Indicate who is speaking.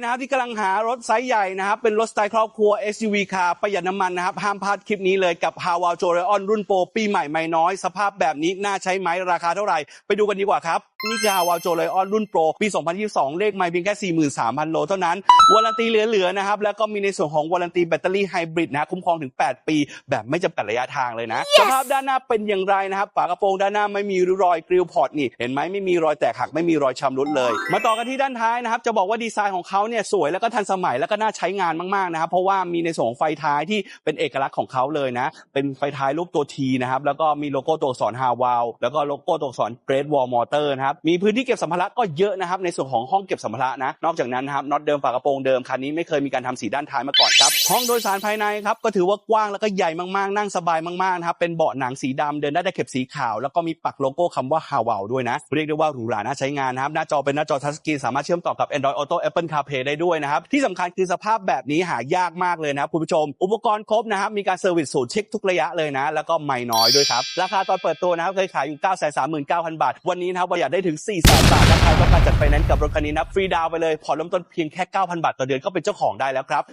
Speaker 1: นะครับที่กำลังหารถไซส์ใหญ่นะครับเป็นรถสไตล์ครอบครัว SUV คาร์ประหยัดน้ำมันนะครับห้ามพลาดคลิปนี้เลยกับ h a w a l j o r e o n รุ่นโปรปีใหม่ไม่น้อย สภาพแบบนี้น่าใช้ไหมราคาเท่าไหร่ ไปดูกันดีกว่าครับ นี่คือ h a w a l j o r e o n รุ่นโปรปี 2022 เลขไม่เพียงแค่ 43,000 โลเท่านั้นวารันตีเหลือๆนะครับแล้วก็มีในส่วนของวารันตีแบตเตอรี่ไฮบริดนะคุ้มครองถึง 8 ปี แบบไม่จำกัดระยะทางเลยนะสภาพด้านหน้าเป็นอย่างไรนะครับฝากระโปรงด้านหน้าไม่มีรอยกริลพอร์ตนี่เห็นไหมไม่มีรอยแตกหักไม่มีรอยชำรุดเลย มาต่อกันที่ด้านท้ายนะครับจะบอกว่าดีไซน์ของเขาเนี่ยสวยแล้วก็ทันสมัยแล้วก็น่าใช้งานมากๆนะครับเพราะว่ามีในส่วนของไฟท้ายที่เป็นเอกลักษณ์ของเขาเลยนะ เป็นไฟท้ายรูปตัวทีนะครับแล้วก็มีโลโก้ตัวอักษรฮาวาวแล้วก็โลโก้ตัวอักษรเกรดวอลมอเตอร์นะครับมีพื้นที่เก็บสัมภาระก็เยอะนะครับในส่วนของห้องเก็บสัมภาระนะนอกจากนั้นนะครับน็อตเดิมฝากระโปรงเดิมคันนี้ไม่เคยมีการทำสีด้านท้ายมาก่อนครับห้องโดยสารภายในครับก็ถือว่ากว้างแล้วก็ใหญ่มากๆ นั่งสบายมากๆนะครับเป็นเบาะหนังสีดำเดินได้ตะเข็บสีขาว แล้วก็มีปักโลโก้คำว่าฮาวาวด้วยนะเรียกได้ว่าหรูหราน่าใช้งานนะครับหน้าจอเป็นหน้าจอทัชสกรีนสามารถเชื่อมต่อกับ Android Auto Apple CarPlay เพย์ได้ด้วยนะครับ ที่สำคัญคือสภาพแบบนี้หายากมากเลยนะครับคุณผู้ชม อุปกรณ์ครบนะครับ มีการเซอร์วิสสูตรเช็คทุกระยะเลยนะ แล้วก็ไม่น้อยด้วยครับ ราคาตอนเปิดตัวนะครับเคยขายอยู่ 9 3 9 0 0 0 บาท วันนี้นะครับประหยัดได้ถึง 4 0 0 0 0บาทถ้าใครต้องการจัดไฟแนนซ์กับรถคันนี้นะฟรีดาวไปเลยผ่อนเริ่มต้นเพียงแค่ 9,000 บาทต่อเดือนก็เป็นเจ้าของได้แล้วครับ